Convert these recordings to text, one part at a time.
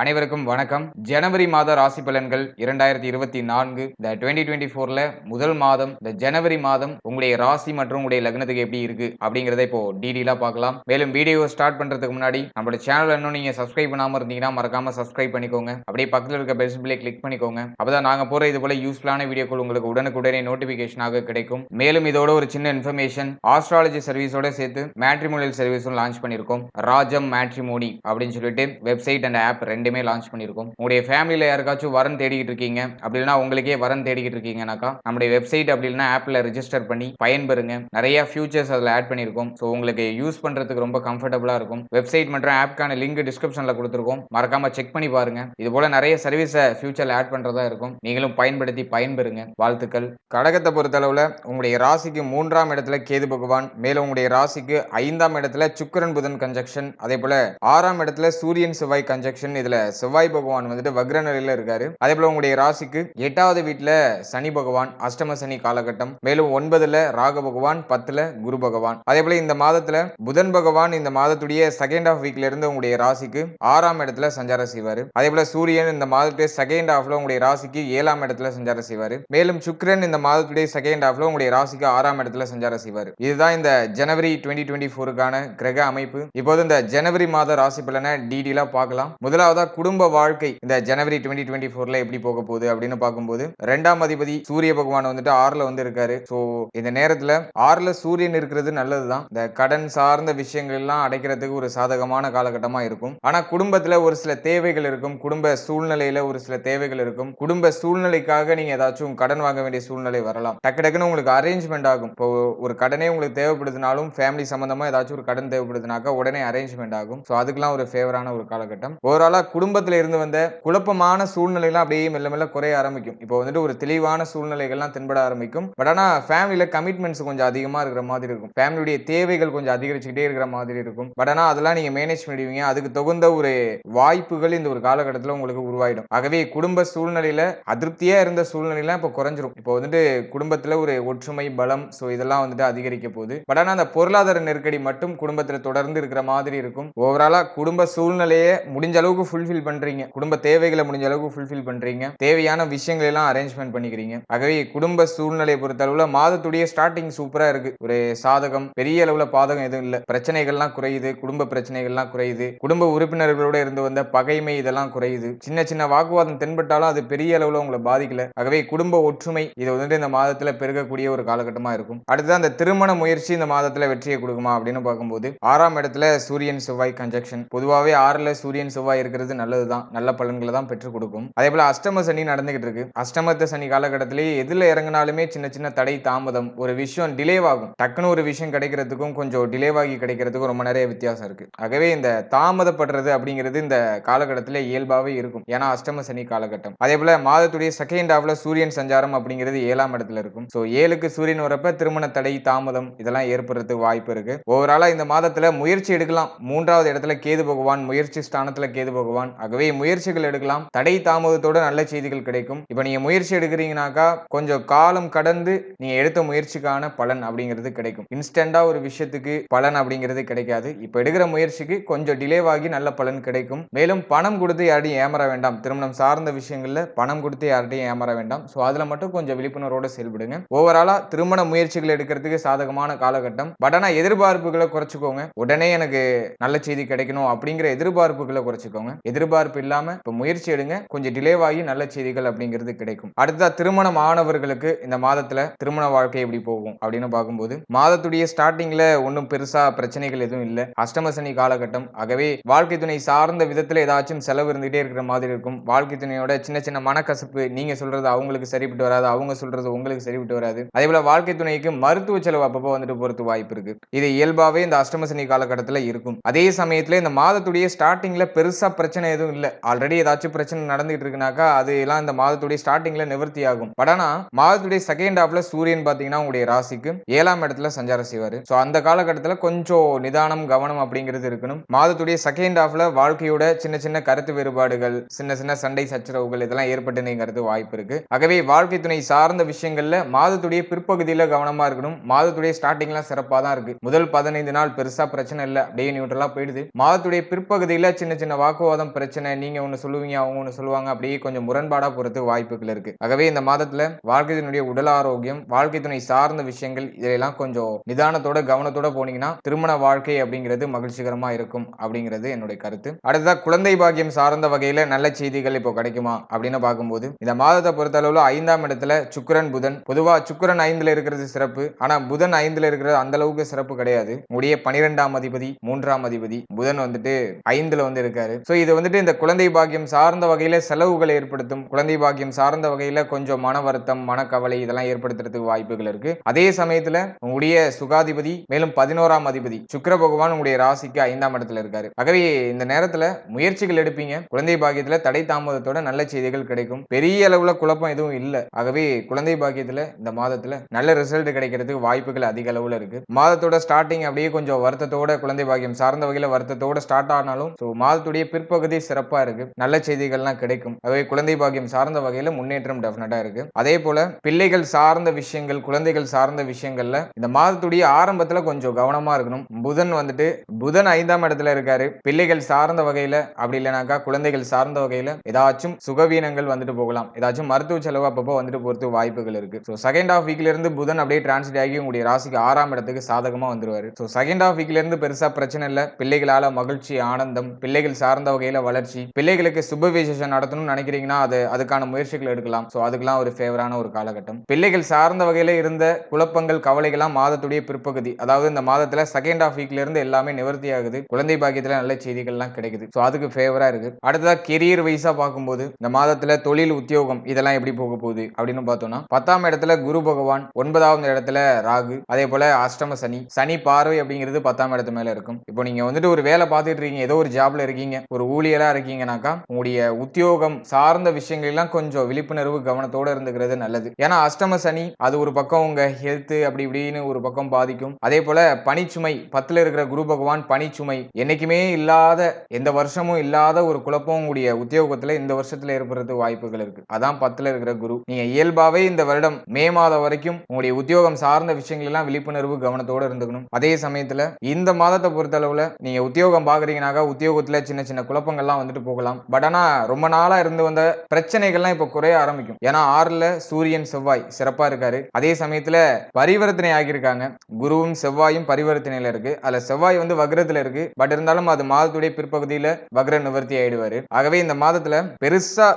அனைவருக்கும் வணக்கம். ஜனவரி மாத ராசி பலன்கள் இரண்டாயிரத்தி இருபத்தி நான்கு. இந்த டுவெண்ட்டி டுவெண்ட்டி ஃபோர்ல முதல் மாதம் இந்த ஜனவரி மாதம் உங்களுடைய ராசி மற்றும் உங்களுடைய லக்னத்துக்கு எப்படி இருக்கு அப்படிங்கறத இப்போ டீடெயிலா பார்க்கலாம். மேலும் வீடியோ ஸ்டார்ட் பண்றதுக்கு முன்னாடி நம்மளோட சேனல் இன்னும் நீங்க சப்ஸ்கிரைப் பண்ணாம இருந்தீங்கன்னா மறக்காம சப்ஸ்கிரைப் பண்ணிக்கோங்க. அப்படியே பக்கத்தில் இருக்க பெல் சிம்பிளை கிளிக் பண்ணிக்கோங்க. அப்பதான் நாங்க போற இது போல யூஸ்ஃபுல்லான வீடியோக்கள் உங்களுக்கு உடனுக்குடனே நோட்டிபிகேஷனாக கிடைக்கும். மேலும் இதோட ஒரு சின்ன இன்ஃபர்மேஷன் ஆஸ்ட்ராலஜி சர்வீஸோட சேர்த்து மேட்ரிமோனியல் சர்வீஸும் லான்ச் பண்ணிருக்கோம் ராஜம் மேட்ரிமோனி அப்படின்னு சொல்லிட்டு வெப்சைட் அண்ட் ஆப் ரெண்டு ரெண்டுமே லான்ச் பண்ணியிருக்கோம். உங்களுடைய ஃபேமிலியில் யாருக்காச்சும் வரன் தேடிக்கிட்டு இருக்கீங்க அப்படின்னா உங்களுக்கே வரன் தேடிக்கிட்டு இருக்கீங்கனாக்கா நம்முடைய வெப்சைட் அப்படின்னா ஆப்பில் ரிஜிஸ்டர் பண்ணி பயன்பெறுங்க. நிறைய ஃபியூச்சர்ஸ் அதில் ஆட் பண்ணியிருக்கோம். ஸோ உங்களுக்கு யூஸ் பண்ணுறதுக்கு ரொம்ப கம்ஃபர்டபுளாக இருக்கும். வெப்சைட் மற்றும் ஆப்க்கான லிங்க் டிஸ்கிரிப்ஷனில் கொடுத்துருக்கோம். மறக்காமல் செக் பண்ணி பாருங்க. இது போல நிறைய சர்வீஸை ஃபியூச்சரில் ஆட் பண்ணுறதா இருக்கும். நீங்களும் பயன்படுத்தி பயன்பெறுங்க. வாழ்த்துக்கள். கடகத்தை பொறுத்தளவில் உங்களுடைய ராசிக்கு மூன்றாம் இடத்துல கேது பகவான் மேலும் உங்களுடைய ராசிக்கு ஐந்தாம் இடத்துல சுக்கரன் புதன் கன்ஜெக்ஷன் அதே போல ஆறாம் இடத்துல சூரியன் செவ்வாய் கன்ஜெக்ஷன் இதுல செவ்வாய் பகவான் வந்துட்டு வக்ர நிலையில இருக்காரு. அதே போல உங்களுடைய ராசிக்கு எட்டாவது வீட்டுல சனி பகவான் அஷ்டம சனி காலகட்டம். மேலும் ஒன்பதுல ராக பகவான் பத்துல குரு பகவான். அதே போல இந்த மாதத்துல புதன் பகவான் இந்த மாதத்துடைய செகண்ட் ஆஃப் வீக்ல இருந்து உங்களுடைய ராசிக்கு ஆறாம் இடத்துல சஞ்சாரம் செய்வாரு. அதே போல சூரியன் இந்த மாதத்துடைய செகண்ட் ஆஃப்ல உங்களுடைய ராசிக்கு ஏழாம் இடத்துல சஞ்சாரம் செய்வாரு. மேலும் சுக்கிரன் இந்த மாதத்துடைய செகண்ட் ஆஃப்ல உங்களுடைய ராசிக்கு ஆறாம் இடத்துல சஞ்சாரம் செய்வார். இதுதான் இந்த ஜனவரி டுவெண்ட்டி டுவெண்ட்டி ஃபோருக்கான கிரக அமைப்பு. இப்போது இந்த ஜனவரி மாத ராசி பலனை டீடெயிலாக பார்க்கலாம். முதலாவது குடும்ப வாழ்க்கை இந்த ஜனவரி டுவெண்ட்டி டுவெண்ட்டி ஃபோர்ல எப்படி போக போகுது அப்படின்னு பார்க்கும்போது ரெண்டாம் அதிபதி சூரிய பகவான் வந்துட்டு ஆறுல வந்து இருக்காரு. ஸோ இந்த நேரத்தில் ஆறுல சூரியன் இருக்கிறது நல்லதுதான். இந்த கடன் சார்ந்த விஷயங்கள் எல்லாம் அடைக்கிறதுக்கு ஒரு சாதகமான காலகட்டமாக இருக்கும். ஆனால் குடும்பத்தில் ஒரு சில தேவைகள் இருக்கும். குடும்ப சூழ்நிலையில ஒரு சில தேவைகள் இருக்கும். குடும்ப சூழ்நிலைக்காக நீங்க ஏதாச்சும் கடன் வாங்க வேண்டிய சூழ்நிலை வரலாம். டக்கு டக்குன்னு உங்களுக்கு அரேஞ்ச்மெண்ட் ஆகும். இப்போ ஒரு கடனே உங்களுக்கு தேவைப்படுதுனாலும் ஃபேமிலி சம்பந்தமா ஏதாச்சும் ஒரு கடன் தேவைப்படுதுனாக்கா உடனே அரேஞ்ச்மெண்ட் ஆகும். ஸோ அதுக்கெல்லாம் ஒரு ஃபேவரான ஒரு காலகட்டம். ஓவராலாக குடும்பத்தில் இருந்து வந்த குழப்பமான சூழ்நிலைலாம் அப்படியே மெல்ல மெல்ல குறைய ஆரம்பிக்கும். இப்போ வந்துட்டு ஒரு தெளிவான சூழ்நிலைகள்லாம் தென்பட ஆரம்பிக்கும். பட் ஆனால் ஃபேமிலியில் கமிட்மெண்ட்ஸ் கொஞ்சம் அதிகமாக இருக்கிற மாதிரி இருக்கும். ஃபேமிலியுடைய தேவைகள் கொஞ்சம் அதிகரிச்சுக்கிட்டே இருக்கிற மாதிரி இருக்கும். பட் ஆனால் அதெல்லாம் நீங்கள் மேனேஜ் பண்ணிடுவீங்க. அதுக்கு தகுந்த ஒரு வாய்ப்புகள் இந்த ஒரு காலகட்டத்தில் உங்களுக்கு உருவாயிடும். ஆகவே குடும்ப சூழ்நிலையில் அதிருப்தியாக இருந்த சூழ்நிலையெல்லாம் இப்போ குறைஞ்சிரும். இப்போ வந்துட்டு குடும்பத்தில் ஒரு ஒற்றுமை பலம் ஸோ இதெல்லாம் வந்துட்டு அதிகரிக்க போகுது. பட் ஆனால் அந்த பொருளாதார நெருக்கடி மட்டும் குடும்பத்தில் தொடர்ந்து இருக்கிற மாதிரி இருக்கும். ஓவராலாக குடும்ப சூழ்நிலையை முடிஞ்ச அளவுக்கு ஃபுல் ஃபுல்ஃபில் பண்றீங்க. குடும்ப தேவைகளை முடிஞ்ச அளவுக்கு ஃபுல்ஃபில் பண்றீங்க. தேவையான விஷயங்கள் எல்லாம் அரேஞ்ச்மெண்ட் பண்ணிக்கிறீங்க. ஆகவே குடும்ப சூழ்நிலையை பொறுத்த அளவுல மாதத்துடைய ஸ்டார்டிங் சூப்பரா இருக்கு. ஒரு சாதகம் பெரிய அளவுல பாதகம் எதுவும் இல்லை. பிரச்சனைகள்லாம் குறையுது. குடும்ப பிரச்சனைகள்லாம் குறையுது. குடும்ப உறுப்பினர்களோட இருந்து வந்த பகைமை இதெல்லாம் குறையுது. சின்ன சின்ன வாக்குவாதம் தென்பட்டாலும் அது பெரிய அளவுல உங்களை பாதிக்கல. ஆகவே குடும்ப ஒற்றுமை இது வந்துட்டு இந்த மாதத்துல பெருகக்கூடிய ஒரு காலகட்டமா இருக்கும். அடுத்து அந்த திருமண முயற்சி இந்த மாதத்துல வெற்றியை கொடுக்குமா அப்படின்னு பார்க்கும்போது ஆறாம் இடத்துல சூரியன் செவ்வாய் கன்ஜெக்ஷன் பொதுவாகவே ஆறுல சூரியன் செவ்வாய் இருக்கிறது நல்லதுதான். நல்ல பலன்களை தான் பெற்றுக் கொடுக்கும். அதே போல அஷ்டம சனி நடந்துகிட்டு இருக்கு. அஷ்டமத்த சனி காலகட்டத்திலேயே எதுல இறங்கினாலுமே சின்ன சின்ன தடை தாமதம் ஒரு விஷயம் டிலேவாகும் டக்குன்னு ஒரு விஷயம் கிடைக்கிறதுக்கும் கொஞ்சம் டிலேவாகி கிடைக்கிறதுக்கும் ரொம்ப நிறைய வித்தியாசம் இருக்கு. ஆகவே இந்த தாமதப்படுறது அப்படிங்கிறது இந்த காலகட்டத்தில் இயல்பாகவே இருக்கும். ஏன்னா அஷ்டம சனி காலகட்டம். அதே போல மாதத்துடைய செகண்ட் ஹாஃப்ல சூரியன் சஞ்சாரம் அப்படிங்கிறது ஏழாம் இடத்துல இருக்கும். ஸோ ஏழுக்கு சூரியன் வரப்ப திருமண தடை தாமதம் இதெல்லாம் ஏற்படுறதுக்கு வாய்ப்பு இருக்கு. ஓவராலா இந்த மாதத்துல முயற்சி எடுக்கலாம். மூன்றாவது இடத்துல கேது பகவான் முயற்சி ஸ்தானத்துல கேது பகவான் ஆகவே முயற்சிகள் எடுக்கலாம். தடை தாமதத்தோட நல்ல செய்திகள் கிடைக்கும். இப்போ நீங்க முயற்சி எடுக்கிறீங்கனாக்கா கொஞ்சம் காலம் கடந்து நீங்க எடுத்த முயற்சிக்கான பலன் அப்படிங்கிறது கிடைக்கும். இன்ஸ்டண்டா ஒரு விஷயத்துக்கு பலன் அப்படிங்கிறது கிடைக்காது. இப்போ எடுக்கிற முயற்சிக்கு கொஞ்சம் டிலேவாகி நல்ல பலன் கிடைக்கும். மேலும் பணம் கொடுத்து யாரையும் ஏமாற வேண்டாம். திருமணம் சார்ந்த விஷயங்கள்ல பணம் கொடுத்து யார்ட்டையும் ஏமாற வேண்டாம். ஸோ அதுல மட்டும் கொஞ்சம் விழிப்புணர்வோட செயல்படுங்க. ஓவராலா திருமண முயற்சிகள் எடுக்கிறதுக்கு சாதகமான காலகட்டம். பட் ஆனால் எதிர்பார்ப்புகளை குறைச்சிக்கோங்க. உடனே எனக்கு நல்ல செய்தி கிடைக்கணும் அப்படிங்கிற எதிர்பார்ப்புகளை குறைச்சிக்கோங்க. எதிர்பார்ப்பு இல்லாம இப்போ முயற்சி எடுங்க. கொஞ்சம் டிலேவாகி நல்ல செய்திகள் அப்படிங்கிறது கிடைக்கும். அடுத்ததா திருமணம் ஆனவர்களுக்கு இந்த மாதத்துல திருமண வாழ்க்கை எப்படி போகும் அப்படின்னு பார்க்கும்போது மாதத்துடைய ஸ்டார்டிங்ல ஒன்றும் பெருசா பிரச்சனைகள் எதுவும் இல்லை. அஷ்டமசனி காலகட்டம். ஆகவே வாழ்க்கை துணை சார்ந்த விதத்துல ஏதாச்சும் செலவு இருந்துகிட்டே இருக்கிற மாதிரி இருக்கும். வாழ்க்கை துணையோட சின்ன சின்ன மனக்கசப்பு நீங்க சொல்றது அவங்களுக்கு சரிப்பட்டு வராது அவங்க சொல்றது உங்களுக்கு சரிப்பட்டு வராது. அதே போல வாழ்க்கை துணைக்கு மருத்துவ செலவு அப்பப்போ வந்துட்டு போறது வாய்ப்பு இருக்கு. இது இயல்பாவே இந்த அஷ்டமசனி காலகட்டத்தில் இருக்கும். அதே சமயத்துல இந்த மாதத்துடைய ஸ்டார்டிங்ல பெருசா பிரச்சனை பிரச்சனை எதுவும் இல்லை. ஆல்ரெடி ஏதாச்சும் பிரச்சனை நடந்துகிட்டு இருக்குனாக்கா அது எல்லாம் இந்த மாதத்துடைய ஸ்டார்டிங்ல நிவர்த்தி ஆகும். பட் ஆனா மாதத்துடைய செகண்ட் ஹாஃப்ல சூரியன் பாத்தீங்கன்னா உங்களுடைய ராசிக்கு ஏழாம் இடத்துல சஞ்சாரம் செய்வாரு. ஸோ அந்த காலகட்டத்துல கொஞ்சம் நிதானம் கவனம் அப்படிங்கிறது இருக்கணும். மாதத்துடைய செகண்ட் ஹாஃப்ல வாழ்க்கையோட சின்ன சின்ன கருத்து வேறுபாடுகள் சின்ன சின்ன சண்டை சச்சரவுகள் இதெல்லாம் ஏற்பட்டு நீங்கிறது வாய்ப்பு இருக்கு. ஆகவே வாழ்க்கை துணை சார்ந்த விஷயங்கள்ல மாதத்துடைய பிற்பகுதியில கவனமா இருக்கணும். மாதத்துடைய ஸ்டார்டிங்லாம் சிறப்பாக தான் இருக்கு. முதல் பதினைந்து நாள் பெருசா பிரச்சனை இல்லை. அப்படியே நியூட்ரலா போயிடுது. மாதத்துடைய பிற்பகுதியில சின்ன சின்ன வாக்குவாதம் வாக்குவாதம் பிரச்சனை நீங்க ஒன்னு சொல்லுவீங்க அவங்க ஒண்ணு சொல்லுவாங்க அப்படியே கொஞ்சம் முரண்பாடா போறதுக்கு வாய்ப்புகள் இருக்கு. ஆகவே இந்த மாதத்துல வாழ்க்கை துணையுடைய உடல் ஆரோக்கியம் வாழ்க்கை துணை சார்ந்த விஷயங்கள் இதெல்லாம் கொஞ்சம் நிதானத்தோட கவனத்தோட போனீங்கன்னா திருமண வாழ்க்கை அப்படிங்கிறது மகிழ்ச்சிகரமா இருக்கும் அப்படிங்கிறது என்னுடைய கருத்து. அடுத்ததா குழந்தை பாக்கியம் சார்ந்த வகையில நல்ல செய்திகள் இப்போ கிடைக்குமா அப்படின்னு பார்க்கும்போது இந்த மாதத்தை பொறுத்த அளவுல ஐந்தாம் இடத்துல சுக்கிரன் புதன். பொதுவா சுக்கிரன் ஐந்துல இருக்கிறது சிறப்பு ஆனா புதன் ஐந்துல இருக்கிறது அந்த அளவுக்கு சிறப்பு கிடையாது. உடைய பனிரெண்டாம் அதிபதி மூன்றாம் அதிபதி புதன் வந்துட்டு ஐந்துல வந்து இருக்காரு. சோ இது வந்துட்டு இந்த குழந்தை பாக்கியம் சார்ந்த வகையில் செலவுகளை ஏற்படுத்தும். குழந்தை பாக்கியம் சார்ந்த வகையில் கொஞ்சம் மன வருத்தம் மனக்கவலை இதெல்லாம் ஏற்படுத்துறதுக்கு வாய்ப்புகள் இருக்கு. அதே சமயத்துல உங்களுடைய சுகாதிபதி மேலும் பதினோராம் அதிபதி சுக்கர பகவான் உங்களுடைய ராசிக்கு ஐந்தாம் இடத்துல இருக்காரு. ஆகவே இந்த நேரத்துல முயற்சிகள் எடுப்பீங்க. குழந்தை பாக்கியத்துல தடை தாமதத்தோட நல்ல செய்திகள் கிடைக்கும். பெரிய அளவுல குழப்பம் எதுவும் இல்லை. ஆகவே குழந்தை பாக்கியத்துல இந்த மாதத்துல நல்ல ரிசல்ட் கிடைக்கிறதுக்கு வாய்ப்புகள் அதிக அளவுல இருக்கு. மாதத்தோட ஸ்டார்டிங் அப்படியே கொஞ்சம் வருத்தத்தோட குழந்தை பாக்கியம் சார்ந்த வகையில வருத்தத்தோட ஸ்டார்ட் ஆனாலும் ஸோ மாதத்துடைய பகுதி சிறப்பா இருக்கு. நல்ல செய்திகள்லாம் கிடைக்கும். ஆகவே குழந்தை பாக்கியம் சார்ந்த வகையில முன்னேற்றம் டெஃபினட்டா இருக்கு. அதே போல பிள்ளைகள் சார்ந்த விஷயங்கள் குழந்தைகள் சார்ந்த விஷயங்கள்ல இந்த மாதத்துடைய ஆரம்பத்துல கொஞ்சம் கவனமா இருக்கணும். புதன் வந்துட்டு புதன் ஐந்தாம் இடத்துல இருக்காரு. பிள்ளைகள் சார்ந்த வகையில அப்படி இல்லைனாக்கா குழந்தைகள் சார்ந்த வகையில ஏதாச்சும் சுகவீனங்கள் வந்துட்டு போகலாம். ஏதாச்சும் மருத்துவ செலவு அப்பப்போ வந்துட்டு போறதுக்கு வாய்ப்புகள் இருக்கு. ஸோ செகண்ட் ஆஃப் வீக்ல இருந்து புதன் அப்படியே டிரான்ஸ்லேட் ஆகி உங்களுடைய ராசிக்கு ஆறாம் இடத்துக்கு சாதகமா வந்துருவாரு. ஸோ செகண்ட் ஆஃப் வீக்ல இருந்து பெருசா பிரச்சனை இல்லை. பிள்ளைகளால மகிழ்ச்சி ஆனந்தம் பிள்ளைகள் சார்ந்த வகையில் வளர்ச்சி பிள்ளைகளுக்கு சுப விசேஷம் நடத்தணும்னு நினைக்கிறீங்கன்னா அது அதுக்கான முயற்சிகள் எடுக்கலாம். ஸோ அதுக்கெல்லாம் ஒரு ஃபேவரான ஒரு காலகட்டம். பிள்ளைகள் சார்ந்த வகையில இருந்த குழப்பங்கள் கவலைகள்லாம் மாதத்துடைய பிற்பகுதி. அதாவது இந்த மாதத்தில் செகண்ட் ஆஃப் வீக்ல இருந்து எல்லாமே நிவர்த்தி ஆகுது. குழந்தை பாக்கியத்துல நல்ல செய்திகள்லாம் கிடைக்குது. ஸோ அதுக்கு ஃபேவரா இருக்கு. அடுத்ததா கெரியர் வைஸா பார்க்கும்போது இந்த மாதத்துல தொழில் உத்தியோகம் இதெல்லாம் எப்படி போக போகுது அப்படின்னு பார்த்தோம்னா பத்தாம் இடத்துல குரு பகவான் ஒன்பதாவது இடத்துல ராகு அதே போல அஷ்டம சனி சனி பார்வை அப்படிங்கிறது பத்தாம் இடத்து மேல இருக்கும். இப்போ நீங்க வந்துட்டு ஒரு வேலை பார்த்துட்டு இருக்கீங்க ஏதோ ஒரு ஜாப்ல இருக்கீங்க ஒரு ஊழியராக இருக்கீங்கனாக்கா உங்களுடைய உத்தியோகம் சார்ந்த விஷயங்களெல்லாம் கொஞ்சம் விழிப்புணர்வு கவனத்தோட இருந்துக்கிறது நல்லது. ஏன்னா அஷ்டம சனி அது ஒரு பக்கம் உங்க ஹெல்த்து அப்படி இப்படின்னு ஒரு பக்கம் பாதிக்கும். அதே போல பனிச்சுமை பத்துல இருக்கிற குரு பகவான் பனிச்சுமை என்னைக்குமே இல்லாத எந்த வருஷமும் இல்லாத ஒரு குழப்பம் உங்களுடைய உத்தியோகத்தில் இந்த வருஷத்தில் ஏற்படுறது வாய்ப்புகள் இருக்கு. அதான் பத்தில் இருக்கிற குரு. நீங்க இயல்பாவே இந்த வருடம் மே மாதம் வரைக்கும் உங்களுடைய உத்தியோகம் சார்ந்த விஷயங்கள் எல்லாம் விழிப்புணர்வு கவனத்தோட இருந்துக்கணும். அதே சமயத்தில் இந்த மாதத்தை பொறுத்த அளவுல நீங்க உத்தியோகம் பார்க்குறீங்கனாக்கா உத்தியோகத்தில் சின்ன சின்ன குழப்பம் குழப்பங்கள்லாம் வந்துட்டு போகலாம். பட் ஆனா ரொம்ப நாளா இருந்து வந்த பிரச்சனைகள்லாம் இப்ப குறைய ஆரம்பிக்கும். ஏன்னா ஆறுல சூரியன் செவ்வாய் சிறப்பா இருக்காரு. அதே சமயத்துல பரிவர்த்தனை ஆகியிருக்காங்க. குருவும் செவ்வாயும் பரிவர்த்தனையில இருக்கு. அதுல செவ்வாய் வந்து வக்ரத்துல இருக்கு. பட் இருந்தாலும் அது மாதத்துடைய பிற்பகுதியில வக்ர நிவர்த்தி ஆயிடுவாரு. ஆகவே இந்த மாதத்துல பெருசா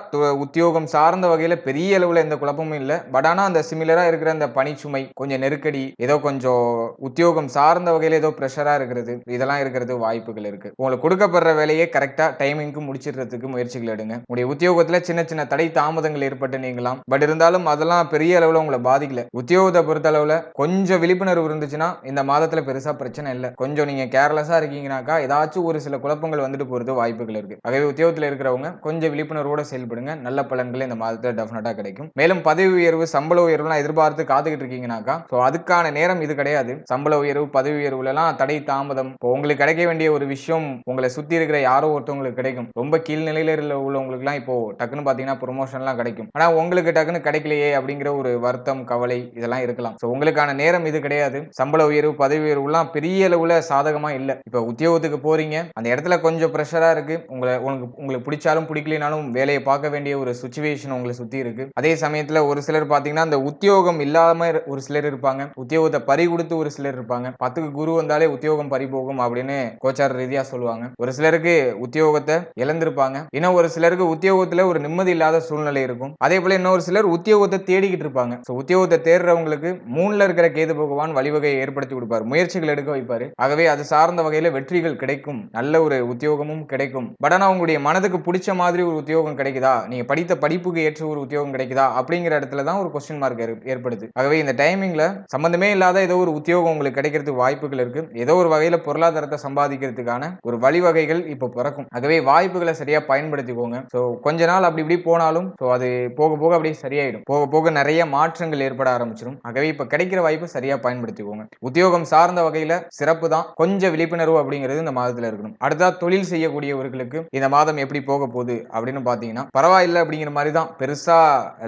உத்தியோகம் சார்ந்த வகையில பெரிய அளவுல எந்த குழப்பமும் இல்ல. பட் ஆனா அந்த சிமிலரா இருக்கிற அந்த பனிச்சுமை கொஞ்சம் நெருக்கடி ஏதோ கொஞ்சம் உத்தியோகம் சார்ந்த வகையில ஏதோ ப்ரெஷரா இருக்கிறது இதெல்லாம் இருக்கிறது வாய்ப்புகள் இருக்கு. உங்களுக்கு கொடுக்கப்படுற வேலையை கரெக்டா டைமிங்க்கு முடிச்சிடுறதுக்கு முயற்சிகள் எடுங்க. உங்களுடைய உத்தியோகத்தில் சின்ன சின்ன தடை தாமதங்கள் ஏற்பட்டு நீங்களாம் பட் இருந்தாலும் அதெல்லாம் பெரிய அளவில் உங்களை பாதிக்கல. உத்தியோகத்தை பொறுத்த அளவில் கொஞ்சம் விழிப்புணர்வு இருந்துச்சுன்னா இந்த மாதத்தில் பெருசாக பிரச்சனை இல்லை. கொஞ்சம் நீங்கள் கேர்லெஸ்ஸாக இருக்கீங்கனாக்கா ஏதாச்சும் ஒரு சில குழப்பங்கள் வந்துட்டு போகிறது வாய்ப்புகள் இருக்குது ஆகவே உத்தியோகத்தில் இருக்கிறவங்க கொஞ்சம் விழிப்புணர்வோட செயல்படுங்க. நல்ல பலன்கள் இந்த மாதத்தில் டெஃபினட்டாக கிடைக்கும். மேலும் பதவி உயர்வு சம்பள உயர்வுலாம் எதிர்பார்த்து காத்துக்கிட்டு இருக்கீங்கனாக்கா ஸோ அதுக்கான நேரம் இது கிடையாது. சம்பள உயர்வு பதவி உயர்வுலலாம் தடை தாமதம். இப்போ உங்களுக்கு கிடைக்க வேண்டிய ஒரு விஷயம் உங்களை சுற்றி இருக்கிற யாரோ ஒருத்தவங்க உங்களுக்கு கிடைக்கும். ரொம்ப கீழ்நிலையில உள்ளவங்களுக்கு உள்ளவங்களுக்குலாம் இப்போ டக்குன்னு பாத்தீங்கன்னா ப்ரொமோஷன்லாம் கிடைக்கும். ஆனா உங்களுக்கு டக்குன்னு கிடைக்கலையே அப்படிங்கிற ஒரு வருத்தம் கவலை இதெல்லாம் இருக்கலாம். ஸோ உங்களுக்கான நேரம் இது கிடையாது. சம்பள உயர்வு பதவி உயர்வுலாம் பெரிய அளவுல சாதகமா இல்ல. இப்போ உத்தியோகத்துக்கு போறீங்க. அந்த இடத்துல கொஞ்சம் ப்ரெஷரா இருக்கு. உங்களை உங்களுக்கு உங்களுக்கு பிடிச்சாலும் பிடிக்கலனாலும் வேலையை பார்க்க வேண்டிய ஒரு சுச்சுவேஷன் உங்களை சுத்தி இருக்கு. அதே சமயத்துல ஒரு சிலர் பாத்தீங்கன்னா அந்த உத்தியோகம் இல்லாம ஒரு சிலர் இருப்பாங்க. உத்தியோகத்தை பறி கொடுத்து ஒரு சிலர் இருப்பாங்க. பத்துக்கு குரு வந்தாலே உத்தியோகம் பறி போகும் அப்படின்னு கோச்சார ரீதியா சொல்லுவாங்க. ஒரு சிலருக்கு உத்தியோகம் உத்தியோகத்தை இழந்திருப்பாங்க. இன்னும் ஒரு சிலருக்கு உத்தியோகத்துல ஒரு நிம்மதி இல்லாத சூழ்நிலை இருக்கும். அதே போல இன்னொரு சிலர் உத்தியோகத்தை தேடிக்கிட்டு இருப்பாங்க. ஸோ உத்தியோகத்தை தேடுறவங்களுக்கு மூணுல இருக்கிற கேது பகவான் வழிவகையை ஏற்படுத்தி கொடுப்பார். முயற்சிகள் எடுக்க வைப்பார். ஆகவே அது சார்ந்த வகையில வெற்றிகள் கிடைக்கும். நல்ல ஒரு உத்தியோகமும் கிடைக்கும். பட் ஆனா உங்களுடைய மனதுக்கு பிடிச்ச மாதிரி ஒரு உத்தியோகம் கிடைக்குதா? நீங்க படித்த படிப்புக்கு ஏற்ற ஒரு உத்தியோகம் கிடைக்குதா? அப்படிங்கிற இடத்துல தான் ஒரு கொஸ்டின் மார்க் ஏற்படுது. ஆகவே இந்த டைமிங்ல சம்பந்தமே இல்லாத ஏதோ ஒரு உத்தியோகம் உங்களுக்கு கிடைக்கிறதுக்கு வாய்ப்புகள் இருக்கு. ஏதோ ஒரு வகையில பொருளாதாரத்தை சம்பாதிக்கிறதுக்கான ஒரு வழிவகைகள் இப்போ பிறக்கும். ஆகவே வாய்ப்புகளை சரியா பயன்படுத்திக்கோங்க. ஸோ கொஞ்ச நாள் அப்படி இப்படி போனாலும் ஸோ அது போக போக அப்படியே சரியாயிடும். போக போக நிறைய மாற்றங்கள் ஏற்பட ஆரம்பிச்சிடும் ஆகவே இப்போ கிடைக்கிற வாய்ப்பு சரியா பயன்படுத்திக்கோங்க. உத்தியோகம் சார்ந்த வகையில சிறப்பு தான். கொஞ்சம் விழிப்புணர்வு அப்படிங்கிறது இந்த மாதத்துல இருக்கணும். அடுத்தா தொழில் செய்யக்கூடியவர்களுக்கு இந்த மாதம் எப்படி போக போகுது அப்படின்னு பாத்தீங்கன்னா பரவாயில்லை அப்படிங்கிற மாதிரி தான். பெருசா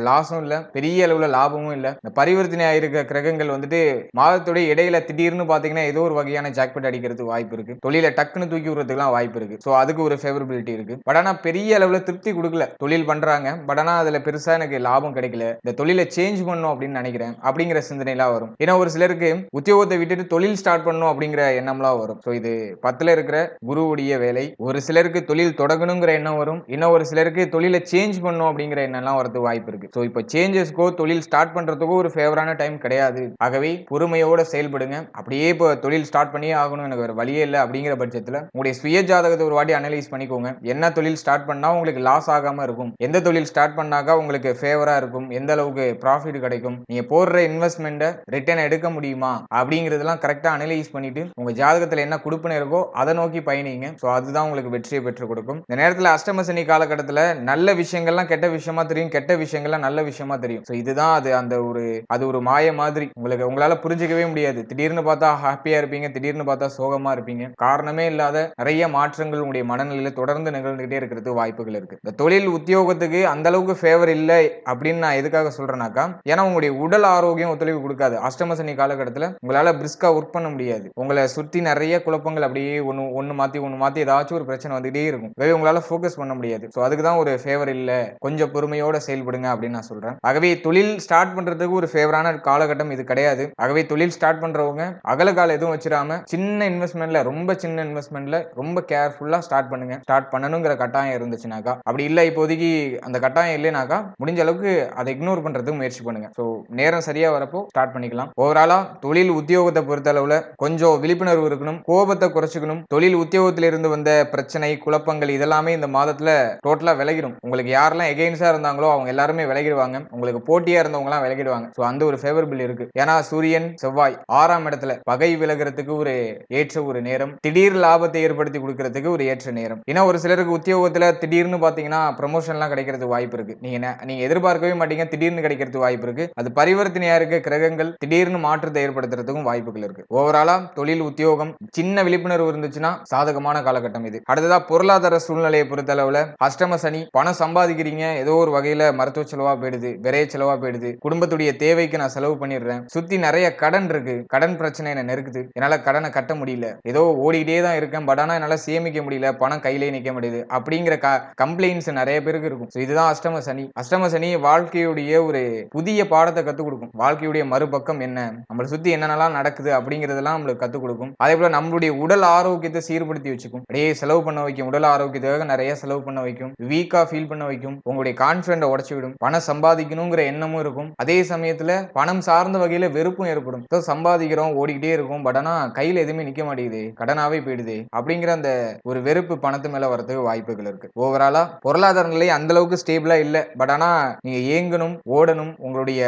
லாஸும் இல்ல பெரிய அளவுல லாபமும் இல்ல. இந்த பரிவர்த்தனை ஆயிருக்க கிரகங்கள் வந்துட்டு மாதத்துடைய இடையில திடீர்னு பாத்தீங்கன்னா ஏதோ ஒரு வகையான ஜாக்பெட் அடிக்கிறதுக்கு வாய்ப்பு இருக்கு. தொழில டக்குன்னு தூக்கி விடுறதுக்குலாம் வாய்ப்பு இருக்கு. ஸோ அதுக்கு ஒரு ஃபேவரபிலிட்டி இருக்கு. பட் ஆனால் பெரிய அளவில் திருப்தி கொடுக்கல. தொழில் பண்ணுறாங்க பட் ஆனால் அதில் பெருசாக எனக்கு லாபம் கிடைக்கல. இந்த தொழிலை சேஞ்ச் பண்ணும் அப்படின்னு நினைக்கிறேன் அப்படிங்கிற சிந்தனைலாம் வரும். ஏன்னா ஒரு சிலருக்கு உத்தியோகத்தை விட்டுட்டு தொழில் ஸ்டார்ட் பண்ணணும் அப்படிங்கிற எண்ணம்லாம் வரும். ஸோ இது பத்தில் இருக்கிற குருவுடைய வேலை. ஒரு சிலருக்கு தொழில் தொடங்கணுங்கிற எண்ணம் வரும். இன்னும் ஒரு சிலருக்கு தொழிலை சேஞ்ச் பண்ணும் அப்படிங்கிற எண்ணம்லாம் வரதுக்கு வாய்ப்பு இருக்கு. ஸோ இப்போ சேஞ்சஸ்க்கோ தொழில் ஸ்டார்ட் பண்றதுக்கோ ஒரு ஃபேவரான டைம் கிடையாது. ஆகவே பொறுமையோட செயல்படுங்க. அப்படியே இப்போ தொழில் ஸ்டார்ட் பண்ணியே ஆகணும். எனக்கு வேற வழியே இல்லை அப்படிங்கிற பட்சத்தில் உங்களுடைய சுய ஜாதகத்தை ஒரு வாட்டி அனலைஸ் பண்ணிக்கோங்க. என்ன தொழில் ஸ்டார்ட் பண்ணால் உங்களுக்கு லாஸ் ஆகாமல் இருக்கும். எந்த தொழில் ஸ்டார்ட் பண்ணாக்கா உங்களுக்கு ஃபேவராக இருக்கும். எந்த அளவுக்கு ப்ராஃபிட் கிடைக்கும். நீங்கள் போடுற இன்வெஸ்ட்மெண்ட்டை ரிட்டர்ன் எடுக்க முடியுமா? அப்படிங்கிறதெல்லாம் கரெக்டாக அனலைஸ் பண்ணிட்டு உங்கள் ஜாதகத்தில் என்ன கொடுப்புன்னு இருக்கோ அதை நோக்கி பயணிங்க. ஸோ அதுதான் உங்களுக்கு வெற்றியை பெற்றுக் கொடுக்கும். இந்த நேரத்தில் அஷ்டம சனி காலகட்டத்தில் நல்ல விஷயங்கள்லாம் கெட்ட விஷயமா தெரியும். கெட்ட விஷயங்கள்லாம் நல்ல விஷயமா தெரியும். ஸோ இதுதான் அது அந்த ஒரு அது ஒரு மாய மாதிரி. உங்களுக்கு உங்களால புரிஞ்சிக்கவே முடியாது. திடீர்னு பார்த்தா ஹாப்பியா இருப்பீங்க. திடீர்னு பார்த்தா சோகமா இருப்பீங்க. காரணமே இல்லாத நிறைய மாற்றங்கள் உங்களுடைய மனநிலையில தொடர்ந்து நிகழ்ந்துகிட்டே இருக்கிறது வாய்ப்புகள் இருக்கு. இந்த தொழில் உத்தியோகத்துக்கு அந்த அளவுக்கு ஃபேவர் இல்லை அப்படின்னு நான் எதுக்காக சொல்றேனாக்கா ஏன்னா உங்களுடைய உடல் ஆரோக்கியம் ஒத்துழைப்பு கொடுக்காது. அஷ்டம சனி காலகட்டத்தில் உங்களால பிரிஸ்கா ஒர்க் பண்ண முடியாது. உங்களை சுற்றி நிறைய குழப்பங்கள் அப்படியே ஒன்று ஒன்று மாற்றி ஒன்று மாற்றி ஏதாச்சும் ஒரு பிரச்சனை வந்துகிட்டே இருக்கும். எனவே உங்களால் ஃபோக்கஸ் பண்ண முடியாது. ஸோ அதுக்கு தான் ஒரு ஃபேவர் இல்லை. கொஞ்சம் பொறுமையோட செயல்படுங்க அப்படின்னு நான் சொல்கிறேன் ஆகவே தொழில் ஸ்டார்ட் பண்ணுறதுக்கு ஒரு ஃபேவரான காலகட்டம் இது கிடையாது. ஆகவே தொழில் ஸ்டார்ட் பண்ணுறவங்க அகல கால எதுவும் வச்சிடாம சின்ன இன்வெஸ்ட்மெண்ட்ல ரொம்ப சின்ன இன்வெஸ்ட்மெண்ட்ல ரொம்ப கேர்ஃபுல்லாக ஸ்டார்ட் பண்ணுங்க. ஸ்டார்ட் பண்ணணுங்கிற கட்டாயம் இருந்துச்சுனாக்கா அப்படி இல்லை இப்போதைக்கு அந்த கட்டாயம் இல்லைனாக்கா முடிஞ்ச அளவுக்கு அதை இக்னோர் பண்றதுக்கு முயற்சி பண்ணுங்க. ஸோ நேரம் சரியா வரப்போ ஸ்டார்ட் பண்ணிக்கலாம். ஓவராலா தொழில் உத்தியோகத்தை பொறுத்த அளவுல கொஞ்சம் விழிப்புணர்வு இருக்கணும் கோபத்தை குறைச்சிக்கணும். தொழில் உத்தியோகத்திலிருந்து வந்த பிரச்சனை குழப்பங்கள் இதெல்லாமே இந்த மாதத்தில் டோட்டலாக விலகிடும் உங்களுக்கு யாரெல்லாம் எகெயின்ஸாக இருந்தாங்களோ அவங்க எல்லாருமே விலகிடுவாங்க. உங்களுக்கு போட்டியா இருந்தவங்களாம் விலகிடுவாங்க. ஸோ அந்த ஒரு ஃபேவரபிள் இருக்கு. ஏன்னா சூரியன் செவ்வாய் ஆறாம் இடத்துல பகை விலகிறதுக்கு ஒரு ஏற்ற ஒரு நேரம். திடீர் லாபத்தை ஏற்படுத்தி கொடுக்கறதுக்கு ஒரு ஏற்ற நேரம். ஏன்னா ஒரு சிலருக்கு உத்தியோகத்தில் திடீர்னு பார்த்தீங்கன்னா ப்ரமோஷன்லாம் கிடைக்கிறதுக்கு வாய்ப்பு இருக்கு. நீங்க நெ- எதிர்பார்க்கவே மாட்டீங்க திடீர்னு கிடைக்கிறதுக்கு வாய்ப்பு இருக்கு. அது பரிவர்த்தனையா இருக்க கிரகங்கள் திடீர்னு மாற்றத்தை ஏற்படுத்துறதுக்கும் வாய்ப்புகள் இருக்கு. ஓவராலா தொழில் உத்தியோகம் சின்ன விழிப்புணர்வு இருந்துச்சுன்னா சாதகமான காலகட்டம் இது. அடுத்ததா பொருளாதார சூழ்நிலையை பொறுத்த அளவுல அஷ்டம சனி பணம் சம்பாதிக்கிறீங்க ஏதோ ஒரு வகையில மருத்துவ செலவா போயிடுது விரைய செலவா போயிடுது. குடும்பத்துடைய தேவைக்கு நான் செலவு பண்ணிடுறேன். சுத்தி நிறைய கடன் இருக்கு. கடன் பிரச்சனை என்ன நெருக்குது. என்னால கடனை கட்ட முடியல. ஏதோ ஓடிக்கிட்டே தான் இருக்கேன். பட் ஆனா என்னால சேமிக்க முடியல. பணம் கையிலே நிற்க முடியுது. அப்படிங்கிற க கம்ப்ளைண்ட்ஸ் நிறைய பேருக்கு இருக்கும். ஸோ இதுதான் அஷ்டம சனி. அஷ்டம சனி வாழ்க்கையுடைய ஒரு புதிய பாடத்தை கற்றுக் கொடுக்கும். வாழ்க்கையுடைய மறுபக்கம் என்ன? நம்மளை சுற்றி என்னென்னலாம் நடக்குது அப்படிங்கிறதெல்லாம் நம்மளுக்கு கற்றுக் கொடுக்கும். அதே போல் நம்மளுடைய உடல் ஆரோக்கியத்தை சீர்படுத்தி வச்சுக்கும். அப்படியே செலவு பண்ண வைக்கும். உடல் ஆரோக்கியத்துக்காக நிறைய செலவு பண்ண வைக்கும். வீக்கா ஃபீல் பண்ண வைக்கும். உங்களுடைய கான்பிடண்ட உடச்சு விடும். பணம் சம்பாதிக்கணுங்கிற எண்ணமும் இருக்கும். அதே சமயத்தில் பணம் சார்ந்த வகையில் வெறுப்பும் ஏற்படும். ஸோ சம்பாதிக்கிறோம் ஓடிக்கிட்டே இருக்கும். பட் ஆனால் கையில் எதுவுமே நிற்க மாட்டேங்குது. கடனாவே போயிடுது. அப்படிங்கிற அந்த ஒரு வெறுப்பு பணத்து மேல வரதுக்கு வாய்ப்புகள் இருக்கு. ஓவராலா பொருளாதார நிலை அந்த அளவுக்கு ஸ்டேபிளா இல்ல. பட் ஆனா நீங்க ஏங்கணும் ஓடணும் உங்களுடைய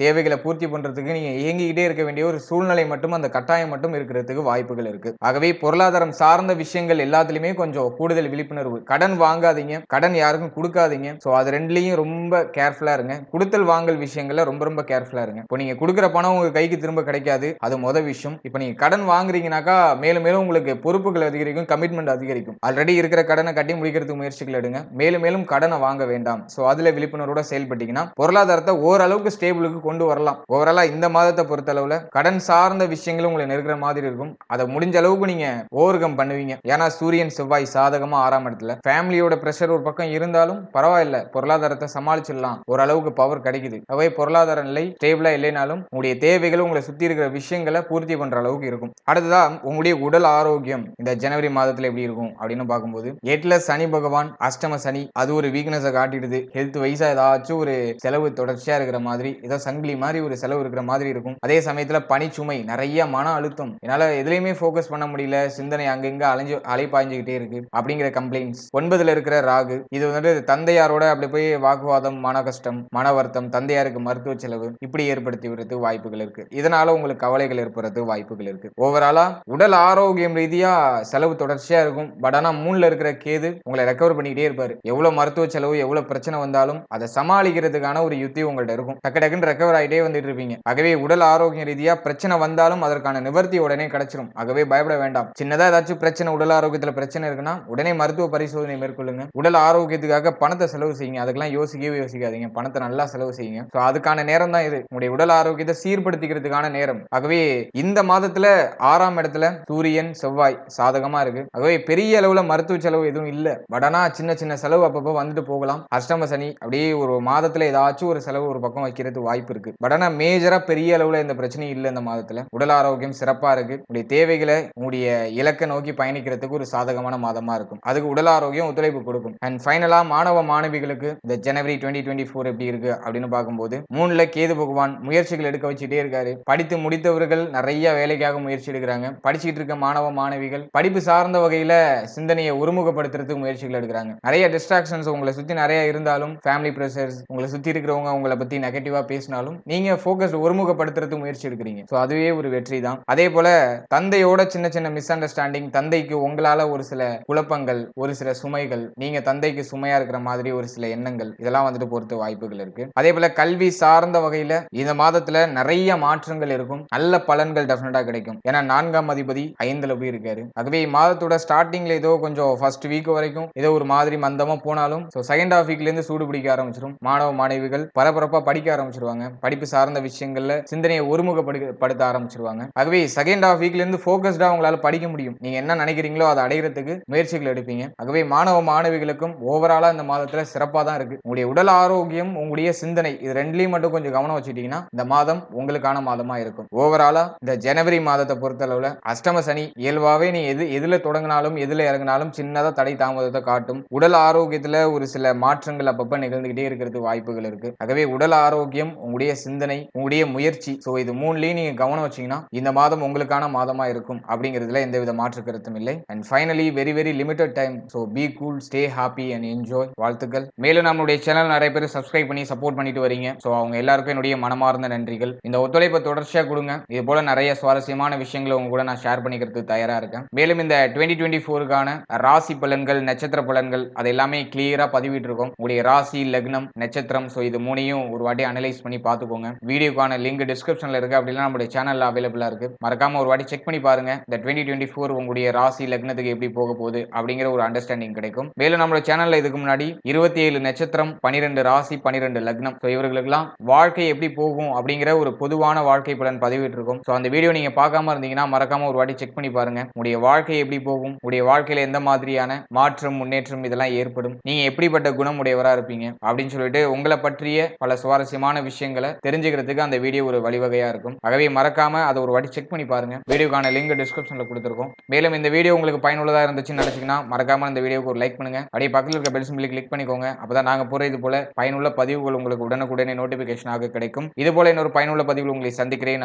தேவைகளை பூர்த்தி பண்றதுக்கு நீங்க ஏங்கிக்கிட்டே இருக்க வேண்டிய ஒரு சூழ்நிலை மட்டும் அந்த கட்டாயம் மட்டும் இருக்கிறதுக்கு வாய்ப்புகள் இருக்கு. ஆகவே பொருளாதாரம் சார்ந்த விஷயங்கள் எல்லாத்துலயுமே கொஞ்சம் கூடுதல் விழிப்புணர்வு. கடன் வாங்காதீங்க. கடன் யாருக்கும் கொடுக்காதீங்க. சோ அது ரெண்டுலயும் ரொம்ப கேர்ஃபுல்லா இருங்க. கொடுத்தல் வாங்கல் விஷயங்கள்ல ரொம்ப ரொம்ப கேர்ஃபுல்லா இருங்க. இப்போ நீங்க கொடுக்குற பணம் உங்க கைக்கு திரும்ப கிடைக்காது. அது முத விஷயம். இப்போ நீங்க கடன் வாங்குறீங்கனாக்கா மேலும் மேலும் உங்களுக்கு பொறுப்புகள் அதிகரிக்கும் கமிட்மெண்ட் அதிகரிக்கும். ஆல்ரெடி இருக்கிற கடனை கட்டி முடிக்கிறதுக்கு முயற்சிகள் எடுங்க. மேலும் மேலும் கடனை வாங்க வேண்டாம். ஸோ அதில் விழிப்புணர்வோட செயல்பட்டீங்கன்னா பொருளாதாரத்தை ஓரளவுக்கு ஸ்டேபிளுக்கு கொண்டு வரலாம். ஓவராலாக இந்த மாதத்தை பொறுத்த அளவில் கடன் சார்ந்த விஷயங்களும் உங்களை நெருக்கிற மாதிரி இருக்கும். அதை முடிஞ்ச அளவுக்கு நீங்கள் ஓவர் கம் பண்ணுவீங்க. ஏன்னா சூரியன் செவ்வாய் சாதகமாக ஆறாம் இடத்துல. ஃபேமிலியோட ப்ரெஷர் ஒரு பக்கம் இருந்தாலும் பரவாயில்ல. பொருளாதாரத்தை சமாளிச்சிடலாம். ஓரளவுக்கு பவர் கிடைக்குது. அவை பொருளாதார நிலை ஸ்டேபிளாக இல்லைனாலும் உங்களுடைய தேவைகள் உங்களை சுற்றி இருக்கிற விஷயங்களை பூர்த்தி பண்ணுற அளவுக்கு இருக்கும். அடுத்ததான் உங்களுடைய உடல் ஆரோக்கியம். இந்த ஜனவரி மாதத்தில் எப்படி இருக்கும்? அப்படின்னு பார்க்கும்போது எட்டுல சனி பகவான் அஷ்டம சனி அது ஒரு வீக்னஸை காட்டிடுது. ஹெல்த் வைஸா ஏதாச்சும் ஒரு செலவு தொடர்ச்சியா இருக்கிற மாதிரி ஏதோ சங்கிலி மாதிரி ஒரு செலவு இருக்கிற மாதிரி இருக்கும். அதே சமயத்துல பனிச்சுமை நிறைய மன அழுத்தம். என்னால எதுலையுமே போக்கஸ் பண்ண முடியல. சிந்தனை அங்கங்க அலைஞ்சு அலைப்பாய்ஞ்சுக்கிட்டே இருக்கு அப்படிங்கிற கம்ப்ளைண்ட்ஸ் ஒன்பதுல இருக்கிற ராகு இது வந்துட்டு தந்தையாரோட அப்படி போய் வாக்குவாதம் மன கஷ்டம் மன வருத்தம் தந்தையாருக்கு மருத்துவ செலவு இப்படி ஏற்படுத்தி விடுறதுக்கு வாய்ப்புகள் இருக்கு. இதனால உங்களுக்கு கவலைகள் ஏற்படுறதுக்கு வாய்ப்புகள் இருக்கு. ஓவராலா உடல் ஆரோக்கியம் ரீதியா செலவு தொடர்ச்சியா இருக்கும். பட் ஆனா மூணு மூணுல இருக்கிற கேது உங்களை ரெக்கவர் பண்ணிக்கிட்டே இருப்பாரு. எவ்வளவு மருத்துவ செலவு எவ்வளவு பிரச்சனை வந்தாலும் அதை சமாளிக்கிறதுக்கான ஒரு யுத்தி உங்கள்ட்ட இருக்கும். டக்கு டக்குன்னு ரெக்கவர் ஆகிட்டே வந்துட்டு இருப்பீங்க. ஆகவே உடல் ஆரோக்கிய ரீதியா பிரச்சனை வந்தாலும் அதற்கான நிவர்த்தி உடனே கிடைச்சிரும். ஆகவே பயப்பட வேண்டாம். சின்னதா ஏதாச்சும் பிரச்சனை உடல் ஆரோக்கியத்துல பிரச்சனை இருக்குன்னா உடனே மருத்துவ பரிசோதனை மேற்கொள்ளுங்க. உடல் ஆரோக்கியத்துக்காக பணத்தை செலவு செய்யுங்க. அதுக்கெல்லாம் யோசிக்கவே யோசிக்காதீங்க. பணத்தை நல்லா செலவு செய்யுங்க. ஸோ அதுக்கான நேரம் தான் இது. உங்களுடைய உடல் ஆரோக்கியத்தை சீர்படுத்திக்கிறதுக்கான நேரம். ஆகவே இந்த மாதத்துல ஆறாம் இடத்துல சூரியன் செவ்வாய் சாதகமா இருக்கு. ஆகவே பெரிய அளவுல மருத்துவ மருத்துவ செலவு எதுவும் இல்ல. பட் சின்ன சின்ன செலவு அப்பப்போ வந்துட்டு போகலாம். அஷ்டம சனி அப்படியே ஒரு மாதத்துல ஏதாச்சும் ஒரு செலவு ஒரு பக்கம் வைக்கிறது வாய்ப்பு இருக்கு. பட் மேஜரா பெரிய அளவுல இந்த பிரச்சனையும் இல்ல இந்த மாதத்துல. உடல் ஆரோக்கியம் சிறப்பா இருக்கு. உங்களுடைய தேவைகளை உங்களுடைய இலக்கை நோக்கி பயணிக்கிறதுக்கு ஒரு சாதகமான மாதமா இருக்கும். அதுக்கு உடல் ஆரோக்கியம் ஒத்துழைப்பு கொடுக்கும். அண்ட் ஃபைனலா மாணவ மாணவிகளுக்கு இந்த ஜனவரி டுவெண்ட்டி டுவெண்ட்டி ஃபோர் எப்படி இருக்கு அப்படின்னு பார்க்கும்போது மூணுல கேது பகவான் முயற்சிகள் எடுக்க வச்சுட்டே இருக்காரு. படித்து முடித்தவர்கள் நிறைய வேலைக்காக முயற்சி எடுக்கிறாங்க. படிச்சுட்டு இருக்க மாணவ மாணவிகள் படிப்பு சார்ந்த வகையில சிந்தனையை ஒருமுகப்படுத்துறதுக்கு முயற்சிகள் எடுக்கிறாங்க. நிறைய டிஸ்ட்ராக்ஷன்ஸ் உங்களை சுத்தி நிறைய இருந்தாலும் ஃபேமிலி ப்ரெஷர்ஸ் உங்களை சுத்தி இருக்கிறவங்க உங்களை பத்தி நெகட்டிவா பேசினாலும் நீங்க ஃபோக்கஸ் ஒருமுகப்படுத்துறதுக்கு முயற்சி எடுக்கிறீங்க. ஸோ அதுவே ஒரு வெற்றி தான். அதே போல தந்தையோட சின்ன சின்ன மிஸ் அண்டர்ஸ்டாண்டிங் தந்தைக்கு உங்களால ஒரு சில குழப்பங்கள் ஒரு சில சுமைகள் நீங்க தந்தைக்கு சுமையா இருக்கிற மாதிரி ஒரு சில எண்ணங்கள் இதெல்லாம் வந்துட்டு பொறுத்த வாய்ப்புகள் இருக்கு. அதே போல கல்வி சார்ந்த வகையில இந்த மாதத்துல நிறைய மாற்றங்கள் இருக்கும். நல்ல பலன்கள் டெஃபினட்டா கிடைக்கும். ஏன்னா நான்காம் அதிபதி ஐந்துல போய் இருக்காரு ஆகவே மாதத்தோட ஸ்டார்டிங்ல ஏதோ கொஞ்சம் ஸோ ஃபர்ஸ்ட் வீக் வரைக்கும் ஏதோ ஒரு மாதிரி மந்தமாக போனாலும் ஸோ செகண்ட் ஹாஃப் வீக்லேருந்து சூடு பிடிக்க ஆரம்பிச்சிடும் மாணவ மாணவிகள் பரபரப்பாக படிக்க ஆரம்பிச்சிருவாங்க. படிப்பு சார்ந்த விஷயங்களில் சிந்தனையை ஒருமுகப்படுத்த ஆரம்பிச்சிருவாங்க. ஆகவே செகண்ட் ஹாஃப் வீக்லேருந்து ஃபோக்கஸ்டாக உங்களால் படிக்க முடியும். நீங்கள் என்ன நினைக்கிறீங்களோ அதை அடைகிறதுக்கு முயற்சிகள் எடுப்பீங்க. ஆகவே மாணவ மாணவிகளுக்கும் ஓவராலாக இந்த மாதத்தில் சிறப்பாக தான் இருக்குது உங்களுடைய உடல் ஆரோக்கியம் உங்களுடைய சிந்தனை இது ரெண்டுலேயும் மட்டும் கொஞ்சம் கவனம் வச்சுட்டீங்கன்னா இந்த மாதம் உங்களுக்கான மாதமாக இருக்கும். ஓவராலாக இந்த ஜனவரி மாதத்தை பொறுத்தளவில் அஷ்டம சனி இயல்பாகவே நீ எது எதில் தொடங்கினாலும் எதில் இறங்கினாலும் சின்னதாக தடை தாமதத்தை காட்டும். உடல் ஆரோக்கியத்துல ஒரு சில மாற்றங்கள் அப்பப்போ நிகழ்ந்துகிட்டே இருக்கிறது வாய்ப்புகள் இருக்கு. ஆகவே உடல் ஆரோக்கியம் உங்களுடைய சிந்தனை உங்களுடைய முயற்சி. ஸோ இது மூணுலேயும் நீங்க கவனம் வச்சீங்கன்னா இந்த மாதம் உங்களுக்கான மாதமா இருக்கும் அப்படிங்கிறதுல எந்தவித மாற்று கருத்தும் இல்லை. And finally very very limited time so be cool stay happy and enjoy வாழ்த்துக்கள். மேலும் நம்மளுடைய சேனல் நிறைய பேர் சப்ஸ்கிரைப் பண்ணி சப்போர்ட் பண்ணிட்டு வரீங்க. ஸோ அவங்க எல்லாருக்கும் என்னுடைய மனமார்ந்த நன்றிகள். இந்த ஒத்துழைப்பை தொடர்ச்சியாக கொடுங்க. இது போல நிறைய சுவாரஸ்யமான விஷயங்களை உங்க கூட நான் ஷேர் பண்ணிக்கிறதுக்கு தயாராக இருக்கேன். மேலும் இந்த டுவெண்ட்டி டுவெண்ட்டி ஃபோருக்கான ராசி பலன்கள் நட்சத்திர பலன்கள் அது எல்லாமே கிளியரா பதிவிட்டிருக்கோம். உங்களுடைய ராசி லக்னம் நட்சத்திரம் ஸோ இது மூணையும் ஒரு வாட்டி அனலைஸ் பண்ணி பார்த்துக்கோங்க. வீடியோக்கான லிங்க் டிஸ்கிரிப்ஷன்ல இருக்கு அப்படின்னா நம்மளுடைய சேனல்ல அவைலபிளா இருக்கு. மறக்காம ஒரு வாட்டி செக் பண்ணி பாருங்க இந்த டுவெண்ட்டி டுவெண்ட்டி ஃபோர் உங்களுடைய ராசி லக்னத்துக்கு எப்படி போக போகுது அப்படிங்கிற ஒரு அண்டர்ஸ்டாண்டிங் கிடைக்கும். மேலும் நம்மளோட சேனல்ல இதுக்கு முன்னாடி இருபத்தி ஏழு நட்சத்திரம் பனிரெண்டு ராசி பனிரெண்டு லக்னம். ஸோ இவர்களுக்கெல்லாம் வாழ்க்கை எப்படி போகும் அப்படிங்கிற ஒரு பொதுவான வாழ்க்கை பலன் பதிவிட்டிருக்கும். ஸோ அந்த வீடியோ நீங்க பார்க்காம இருந்தீங்கன்னா மறக்காம ஒரு வாட்டி செக் பண்ணி பாருங்க. உங்களுடைய வாழ்க்கை எப்படி போகும் உங்களுடைய வாழ்க்கையில எந்த மாதிரியான மாற்றம் முன்னேற்றம் இதெல்லாம் ஏற்படும். நீங்க எப்படிப்பட்ட குணம் உடையவரா இருப்பீங்க அப்படின்னு சொல்லிட்டு உங்களை பற்றிய பல சுவாரஸ்யமான விஷயங்களை தெரிஞ்சுக்கிறதுக்கு அந்த வீடியோ ஒரு வழிவகையா இருக்கும். ஆகவே மறக்காம அதை ஒரு வாட்டி செக் பண்ணி பாருங்க. வீடியோக்கான லிங்க் டிஸ்கிரிப்ஷன்ல கொடுத்துருக்கோம். மேலும் இந்த வீடியோ உங்களுக்கு பயனுள்ளதா இருந்துச்சுன்னு நினைச்சீங்கன்னா மறக்காம இந்த வீடியோக்கு ஒரு லைக் பண்ணுங்க. அப்படியே பக்கத்தில் இருக்க பெல் சிம்பிளி கிளிக் பண்ணிக்கோங்க. அப்பதான் நாங்க போற இது போல பயனுள்ள பதிவுகள் உங்களுக்கு உடனுக்குடனே நோட்டிபிகேஷனாக கிடைக்கும். இது போல இன்னொரு பயனுள்ள பதிவுகள் உங்களை சந்திக்கிறேன்.